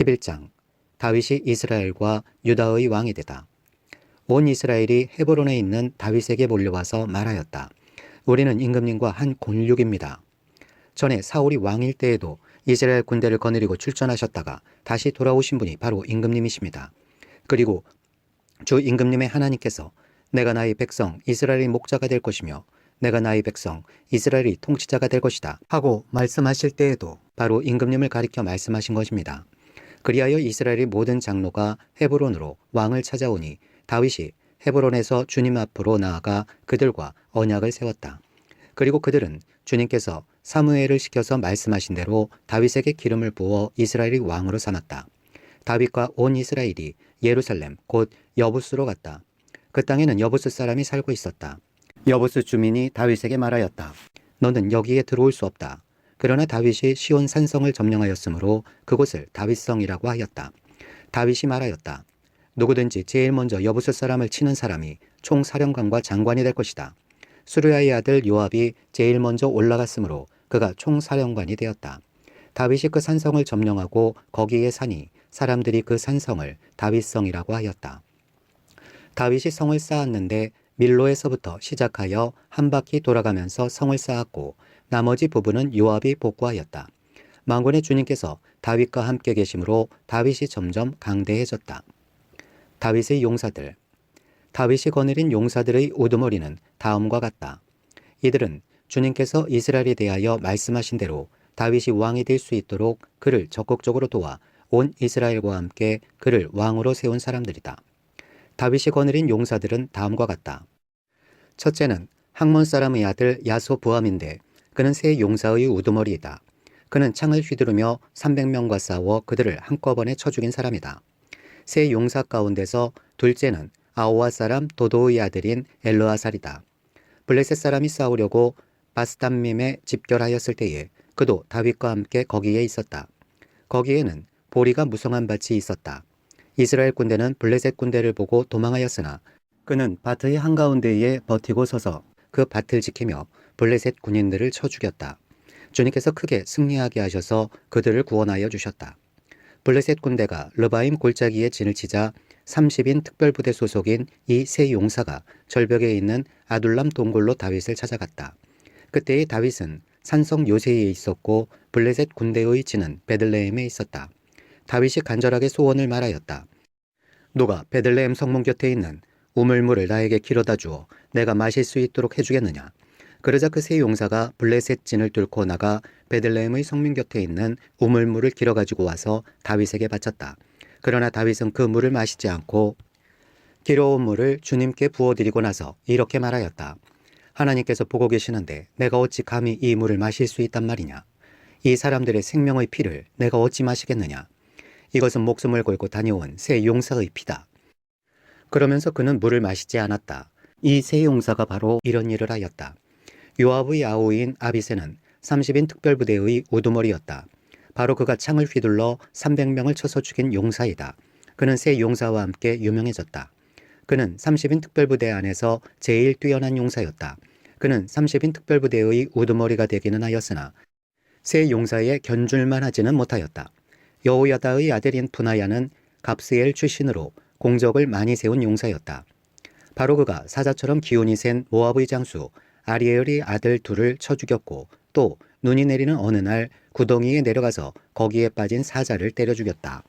11장 다윗이 이스라엘과 유다의 왕이 되다. 온 이스라엘이 헤브론에 있는 다윗에게 몰려와서 말하였다. 우리는 임금님과 한 곤육입니다. 전에 사울이 왕일 때에도 이스라엘 군대를 거느리고 출전하셨다가 다시 돌아오신 분이 바로 임금님이십니다. 그리고 주 임금님의 하나님께서 내가 나의 백성 이스라엘의 목자가 될 것이며 내가 나의 백성 이스라엘의 통치자가 될 것이다 하고 말씀하실 때에도 바로 임금님을 가리켜 말씀하신 것입니다. 그리하여 이스라엘의 모든 장로가 헤브론으로 왕을 찾아오니 다윗이 헤브론에서 주님 앞으로 나아가 그들과 언약을 세웠다. 그리고 그들은 주님께서 사무엘을 시켜서 말씀하신 대로 다윗에게 기름을 부어 이스라엘의 왕으로 삼았다. 다윗과 온 이스라엘이 예루살렘 곧 여부스로 갔다. 그 땅에는 여부스 사람이 살고 있었다. 여부스 주민이 다윗에게 말하였다. 너는 여기에 들어올 수 없다. 그러나 다윗이 시온 산성을 점령하였으므로 그곳을 다윗성이라고 하였다. 다윗이 말하였다. 누구든지 제일 먼저 여부스 사람을 치는 사람이 총사령관과 장관이 될 것이다. 수르야의 아들 요압이 제일 먼저 올라갔으므로 그가 총사령관이 되었다. 다윗이 그 산성을 점령하고 거기에 사니 사람들이 그 산성을 다윗성이라고 하였다. 다윗이 성을 쌓았는데 밀로에서부터 시작하여 한 바퀴 돌아가면서 성을 쌓았고 나머지 부분은 요압이 복구하였다. 망군의 주님께서 다윗과 함께 계심으로 다윗이 점점 강대해졌다. 다윗의 용사들 다윗이 거느린 용사들의 우두머리는 다음과 같다. 이들은 주님께서 이스라엘에 대하여 말씀하신 대로 다윗이 왕이 될 수 있도록 그를 적극적으로 도와 온 이스라엘과 함께 그를 왕으로 세운 사람들이다. 다윗이 거느린 용사들은 다음과 같다. 첫째는 학몬 사람의 아들 야소 부함인데 그는 세 용사의 우두머리이다. 그는 창을 휘두르며 300명과 싸워 그들을 한꺼번에 쳐 죽인 사람이다. 세 용사 가운데서 둘째는 아오와 사람 도도의 아들인 엘르아살이다. 블레셋 사람이 싸우려고 바스담밈에 집결하였을 때에 그도 다윗과 함께 거기에 있었다. 거기에는 보리가 무성한 밭이 있었다. 이스라엘 군대는 블레셋 군대를 보고 도망하였으나 그는 밭의 한가운데에 버티고 서서 그 밭을 지키며 블레셋 군인들을 쳐 죽였다. 주님께서 크게 승리하게 하셔서 그들을 구원하여 주셨다. 블레셋 군대가 르바임 골짜기에 진을 치자 30인 특별부대 소속인 이 세 용사가 절벽에 있는 아둘람 동굴로 다윗을 찾아갔다. 그때의 다윗은 산성 요새에 있었고 블레셋 군대의 진은 베들레헴에 있었다. 다윗이 간절하게 소원을 말하였다. 누가 베들레헴 성문 곁에 있는 우물물을 나에게 길어다 주어 내가 마실 수 있도록 해주겠느냐. 그러자 그 세 용사가 블레셋 진을 뚫고 나가 베들레헴의 성문 곁에 있는 우물물을 길어 가지고 와서 다윗에게 바쳤다. 그러나 다윗은 그 물을 마시지 않고 길어온 물을 주님께 부어드리고 나서 이렇게 말하였다. 하나님께서 보고 계시는데 내가 어찌 감히 이 물을 마실 수 있단 말이냐. 이 사람들의 생명의 피를 내가 어찌 마시겠느냐. 이것은 목숨을 걸고 다녀온 새 용사의 피다. 그러면서 그는 물을 마시지 않았다. 이 세 용사가 바로 이런 일을 하였다. 요압의 아우인 아비세는 30인 특별부대의 우두머리였다. 바로 그가 창을 휘둘러 300명을 쳐서 죽인 용사이다. 그는 세 용사와 함께 유명해졌다. 그는 30인 특별부대 안에서 제일 뛰어난 용사였다. 그는 30인 특별부대의 우두머리가 되기는 하였으나 세 용사에 견줄만 하지는 못하였다. 여호야다의 아들인 푸나야는 갑스엘 출신으로 공적을 많이 세운 용사였다. 바로 그가 사자처럼 기운이 센 모압의 장수 아리엘의 아들 둘을 쳐 죽였고 또 눈이 내리는 어느 날 구덩이에 내려가서 거기에 빠진 사자를 때려 죽였다.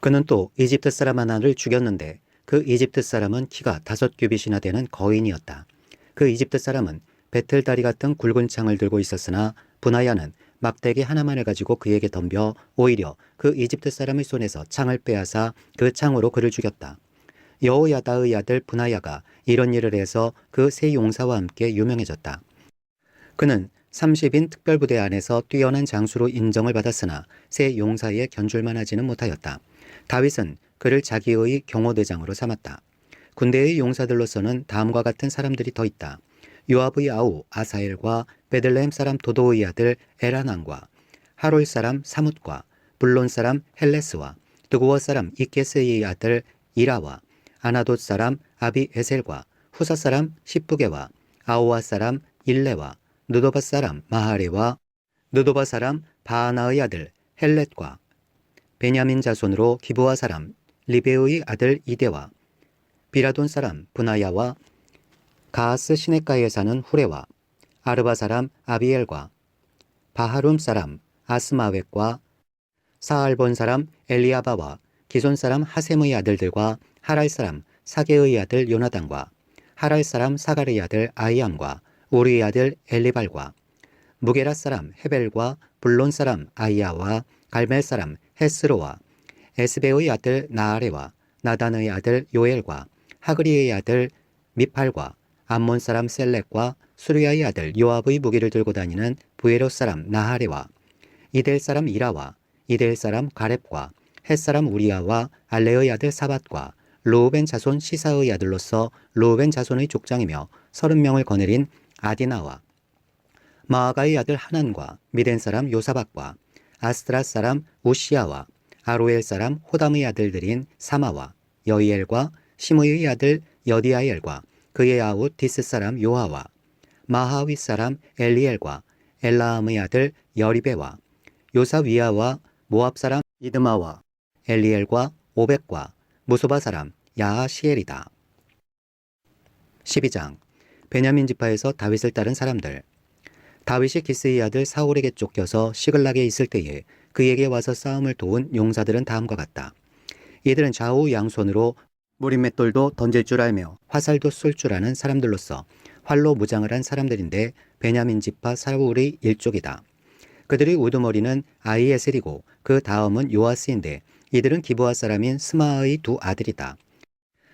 그는 또 이집트 사람 하나를 죽였는데 그 이집트 사람은 키가 다섯 규빗이나 되는 거인이었다. 그 이집트 사람은 배틀다리 같은 굵은 창을 들고 있었으나 분하야는 막대기 하나만을 가지고 그에게 덤벼 오히려 그 이집트 사람의 손에서 창을 빼앗아 그 창으로 그를 죽였다. 여호야다의 아들 분하야가 이런 일을 해서 그 세 용사와 함께 유명해졌다. 그는 30인 특별부대 안에서 뛰어난 장수로 인정을 받았으나 세 용사에 견줄만 하지는 못하였다. 다윗은 그를 자기의 경호대장으로 삼았다. 군대의 용사들로서는 다음과 같은 사람들이 더 있다. 요압의 아우 아사엘과 베들레헴 사람 도도의 아들 에라난과 하롤 사람 사뭇과 블론 사람 헬레스와 드고어 사람 이케스의 아들 이라와 아나돗 사람 아비에셀과 후사 사람 시프게와 아오아 사람 일레와 느도바 사람 마하레와 느도바 사람 바하나의 아들 헬렛과 베냐민 자손으로 기브와 사람 리베의 아들 이데와 비라돈 사람 분하야와 가하스 시내가에 사는 후레와 아르바 사람 아비엘과 바하룸 사람 아스마웻과 사알본 사람 엘리아바와 기손 사람 하셈의 아들들과 하랄 사람 사게의 아들 요나단과 하랄 사람 사갈의 아들 아이암과 우리의 아들 엘리발과 무게라 사람 헤벨과 블론 사람 아이야와 갈멜 사람 헤스로와 에스베의 아들 나아레와 나단의 아들 요엘과 하그리의 아들 미팔과 암몬 사람 셀렉과 수리아의 아들 요압의 무기를 들고 다니는 부에로 사람 나하레와 이델 사람 이라와 이델 사람 가렙과 헷 사람 우리아와 알레의 아들 사밧과 로우벤 자손 시사의 아들로서 로우벤 자손의 족장이며 서른 명을 거느린 아디나와 마아가의 아들 하난과 미덴 사람 요사박과 아스트라 사람 우시아와 아로엘 사람 호담의 아들들인 사마와 여이엘과 시므의 아들 여디아엘과 그의 아우 디스 사람 요하와 마하위 사람 엘리엘과 엘라함의 아들 여리베와 요사위아와 모압 사람 이드마와 엘리엘과 오백과 무소바 사람 야하시엘이다. 12장 베냐민 지파에서 다윗을 따른 사람들 다윗이 기스의 아들 사울에게 쫓겨서 시글락에 있을 때에 그에게 와서 싸움을 도운 용사들은 다음과 같다. 이들은 좌우 양손으로 무림맷돌도 던질 줄 알며 화살도 쏠 줄 아는 사람들로서 활로 무장을 한 사람들인데 베냐민 지파 사울의 일족이다. 그들의 우두머리는 아이에셀이고 그 다음은 요아스인데 이들은 기브아 사람인 스마의 두 아들이다.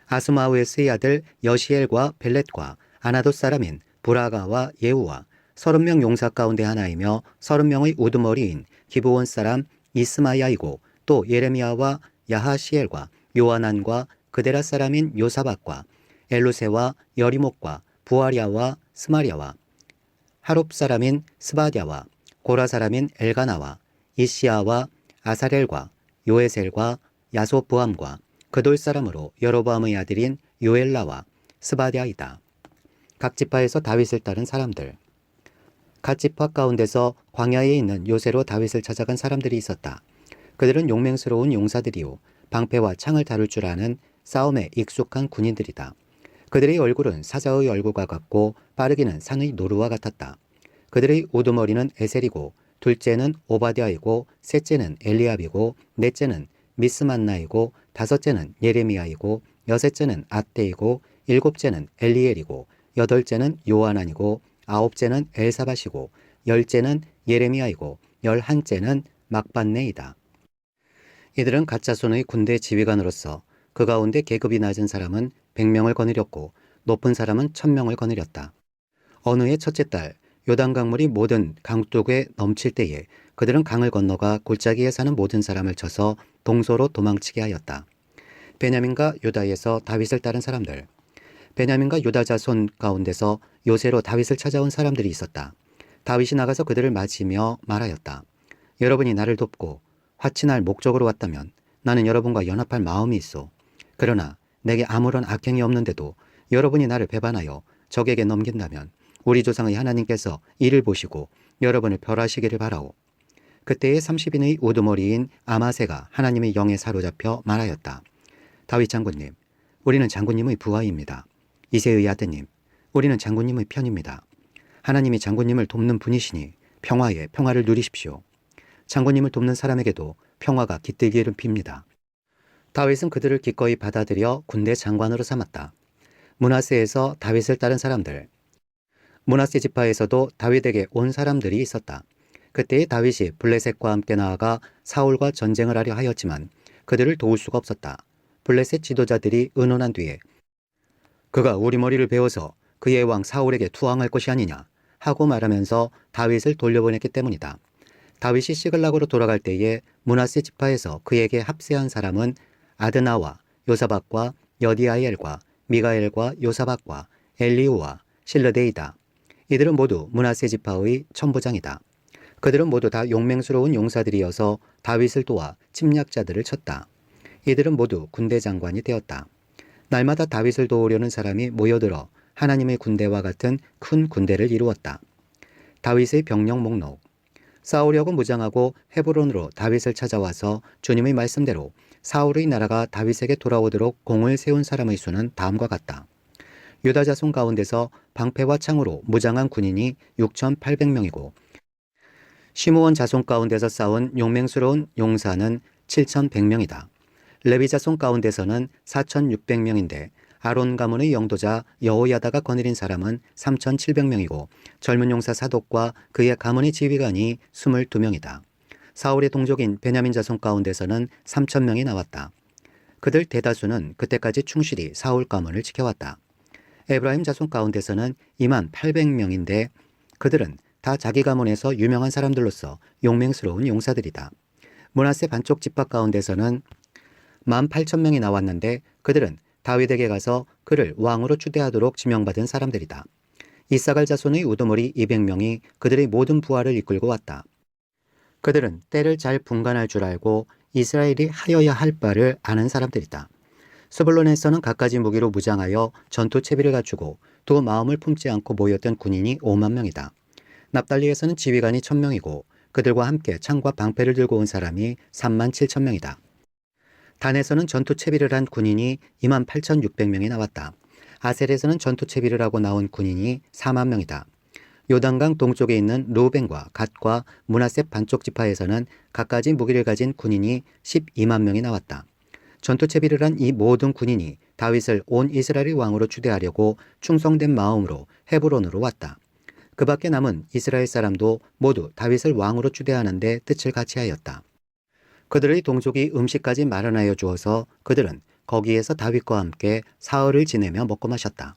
아스마우에스의 아들 여시엘과 벨렛과 아나도 사람인 브라가와 예우와 서른 명 용사 가운데 하나이며 서른 명의 우두머리인 기브온 사람 이스마야이고 또 예레미야와 야하시엘과 요하난과 그데라 사람인 요사박과 엘루세와 여리목과 부아리아와 스마리아와 하롭 사람인 스바디아와 고라 사람인 엘가나와 이시아와 아사렐과 요에셀과 야소부함과 그돌 사람으로 여로보암의 아들인 요엘라와 스바디아이다. 각 지파에서 다윗을 따른 사람들 각 지파 가운데서 광야에 있는 요새로 다윗을 찾아간 사람들이 있었다. 그들은 용맹스러운 용사들이요 방패와 창을 다룰 줄 아는 싸움에 익숙한 군인들이다. 그들의 얼굴은 사자의 얼굴과 같고 빠르기는 산의 노루와 같았다. 그들의 우두머리는 에셀이고 둘째는 오바댜이고 셋째는 엘리압이고 넷째는 미스만나이고 다섯째는 예레미야이고 여섯째는 아떼이고 일곱째는 엘리엘이고 여덟째는 요하난이고 아홉째는 엘사밭이고 열째는 예레미야이고 열한째는 막반네이다. 이들은 가짜손의 군대 지휘관으로서 그 가운데 계급이 낮은 사람은 100명을 거느렸고 높은 사람은 1000명을 거느렸다. 어느 해 첫째 달 요단 강물이 모든 강둑에 넘칠 때에 그들은 강을 건너가 골짜기에 사는 모든 사람을 쳐서 동서로 도망치게 하였다. 베냐민과 유다에서 다윗을 따른 사람들 베냐민과 유다 자손 가운데서 요새로 다윗을 찾아온 사람들이 있었다. 다윗이 나가서 그들을 맞으며 말하였다. 여러분이 나를 돕고 화친할 목적으로 왔다면 나는 여러분과 연합할 마음이 있어. 그러나 내게 아무런 악행이 없는데도 여러분이 나를 배반하여 적에게 넘긴다면 우리 조상의 하나님께서 이를 보시고 여러분을 멸하시기를 바라오. 그때의 30인의 우두머리인 아마세가 하나님의 영에 사로잡혀 말하였다. 다윗 장군님, 우리는 장군님의 부하입니다. 이세의 아드님, 우리는 장군님의 편입니다. 하나님이 장군님을 돕는 분이시니 평화에 평화를 누리십시오. 장군님을 돕는 사람에게도 평화가 깃들기를 빕니다. 다윗은 그들을 기꺼이 받아들여 군대 장관으로 삼았다. 문하세에서 다윗을 따른 사람들. 문하세 지파에서도 다윗에게 온 사람들이 있었다. 그때의 다윗이 블레셋과 함께 나아가 사울과 전쟁을 하려 하였지만 그들을 도울 수가 없었다. 블레셋 지도자들이 의논한 뒤에 그가 우리 머리를 베어서 그의 왕 사울에게 투항할 것이 아니냐 하고 말하면서 다윗을 돌려보냈기 때문이다. 다윗이 시글락으로 돌아갈 때에 문하세 지파에서 그에게 합세한 사람은 아드나와 요사박과 여디아엘과 미가엘과 요사박과 엘리우와 실르데이다. 이들은 모두 문하세 지파의 천부장이다. 그들은 모두 다 용맹스러운 용사들이어서 다윗을 도와 침략자들을 쳤다. 이들은 모두 군대 장관이 되었다. 날마다 다윗을 도우려는 사람이 모여들어 하나님의 군대와 같은 큰 군대를 이루었다. 다윗의 병력 목록 싸우려고 무장하고 헤브론으로 다윗을 찾아와서 주님의 말씀대로 사울의 나라가 다윗에게 돌아오도록 공을 세운 사람의 수는 다음과 같다. 유다 자손 가운데서 방패와 창으로 무장한 군인이 6,800명이고 시므온 자손 가운데서 싸운 용맹스러운 용사는 7,100명이다. 레위 자손 가운데서는 4,600명인데 아론 가문의 영도자 여호야다가 거느린 사람은 3,700명이고 젊은 용사 사독과 그의 가문의 지휘관이 22명이다. 사울의 동족인 베냐민 자손 가운데서는 3,000명이 나왔다. 그들 대다수는 그때까지 충실히 사울 가문을 지켜왔다. 에브라임 자손 가운데서는 2만 800명인데 그들은 다 자기 가문에서 유명한 사람들로서 용맹스러운 용사들이다. 문하세 반쪽 집합 가운데서는 1만 8천 명이 나왔는데 그들은 다윗에게 가서 그를 왕으로 추대하도록 지명받은 사람들이다. 이사갈 자손의 우두머리 200명이 그들의 모든 부하를 이끌고 왔다. 그들은 때를 잘 분간할 줄 알고 이스라엘이 하여야 할 바를 아는 사람들이다. 스불론에서는 갖가지 무기로 무장하여 전투 채비를 갖추고 두 마음을 품지 않고 모였던 군인이 5만 명이다. 납달리에서는 지휘관이 1000명이고 그들과 함께 창과 방패를 들고 온 사람이 3만 7천 명이다. 단에서는 전투 채비를 한 군인이 2만 8,600명이 나왔다. 아셀에서는 전투 채비를 하고 나온 군인이 4만 명이다. 요단강 동쪽에 있는 루벤과 갓과 문하셋 반쪽 지파에서는 갖가지 무기를 가진 군인이 12만 명이 나왔다. 전투 채비를 한 이 모든 군인이 다윗을 온 이스라엘의 왕으로 추대하려고 충성된 마음으로 헤브론으로 왔다. 그 밖에 남은 이스라엘 사람도 모두 다윗을 왕으로 추대하는데 뜻을 같이 하였다. 그들의 동족이 음식까지 마련하여 주어서 그들은 거기에서 다윗과 함께 사흘을 지내며 먹고 마셨다.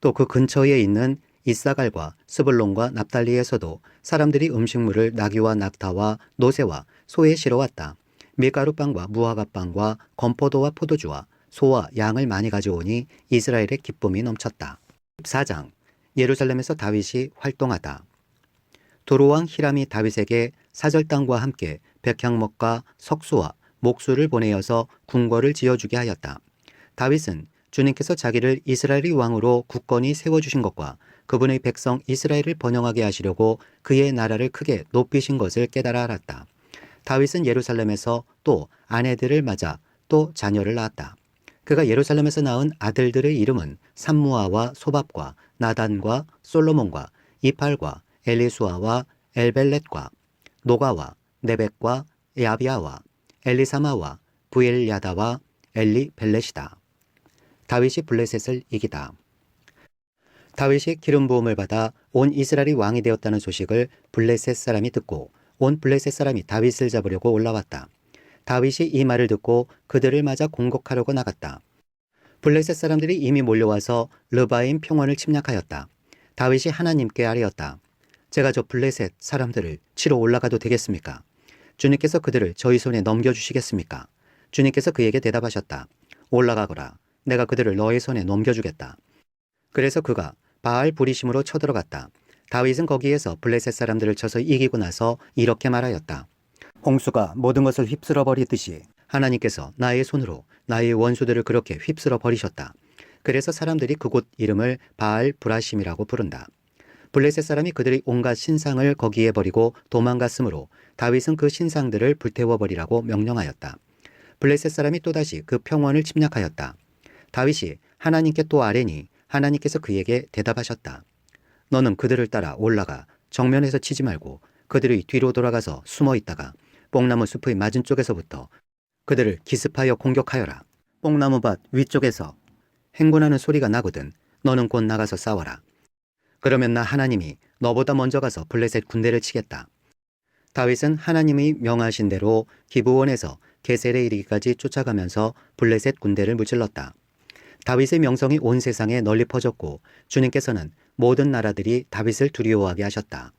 또 그 근처에 있는 이사갈과 스불론과 납달리에서도 사람들이 음식물을 나귀와 낙타와 노새와 소에 실어왔다. 밀가루빵과 무화과빵과 건포도와 포도주와 소와 양을 많이 가져오니 이스라엘의 기쁨이 넘쳤다. 4장 예루살렘에서 다윗이 활동하다. 도로왕 히람이 다윗에게 사절 땅과 함께 백향목과 석수와 목수를 보내어서 궁궐을 지어주게 하였다. 다윗은 주님께서 자기를 이스라엘의 왕으로 굳건히 세워주신 것과 그분의 백성 이스라엘을 번영하게 하시려고 그의 나라를 크게 높이신 것을 깨달아 알았다. 다윗은 예루살렘에서 또 아내들을 맞아 또 자녀를 낳았다. 그가 예루살렘에서 낳은 아들들의 이름은 삼무아와 소밥과 나단과 솔로몬과 이팔과 엘리수아와 엘벨렛과 노가와 네벡과 야비아와 엘리사마와 부엘야다와 엘리 벨렛이다. 다윗이 블레셋을 이기다. 다윗이 기름 부음을 받아 온 이스라엘이 왕이 되었다는 소식을 블레셋 사람이 듣고 온 블레셋 사람이 다윗을 잡으려고 올라왔다. 다윗이 이 말을 듣고 그들을 맞아 공격하려고 나갔다. 블레셋 사람들이 이미 몰려와서 르바임 평원을 침략하였다. 다윗이 하나님께 아뢰었다. 제가 저 블레셋 사람들을 치러 올라가도 되겠습니까? 주님께서 그들을 저희 손에 넘겨주시겠습니까? 주님께서 그에게 대답하셨다. 올라가거라. 내가 그들을 너의 손에 넘겨주겠다. 그래서 그가 바알 부리심으로 쳐들어갔다. 다윗은 거기에서 블레셋 사람들을 쳐서 이기고 나서 이렇게 말하였다. 홍수가 모든 것을 휩쓸어 버리듯이 하나님께서 나의 손으로 나의 원수들을 그렇게 휩쓸어 버리셨다. 그래서 사람들이 그곳 이름을 바알 브라심이라고 부른다. 블레셋 사람이 그들의 온갖 신상을 거기에 버리고 도망갔으므로 다윗은 그 신상들을 불태워 버리라고 명령하였다. 블레셋 사람이 또다시 그 평원을 침략하였다. 다윗이 하나님께 또 아뢰니 하나님께서 그에게 대답하셨다. 너는 그들을 따라 올라가 정면에서 치지 말고 그들의 뒤로 돌아가서 숨어 있다가 뽕나무 숲의 맞은 쪽에서부터 그들을 기습하여 공격하여라. 뽕나무 밭 위쪽에서 행군하는 소리가 나거든 너는 곧 나가서 싸워라. 그러면 나 하나님이 너보다 먼저 가서 블레셋 군대를 치겠다. 다윗은 하나님이 명하신 대로 기브원에서 게셀에 이르기까지 쫓아가면서 블레셋 군대를 무찔렀다. 다윗의 명성이 온 세상에 널리 퍼졌고 주님께서는 모든 나라들이 다윗을 두려워하게 하셨다.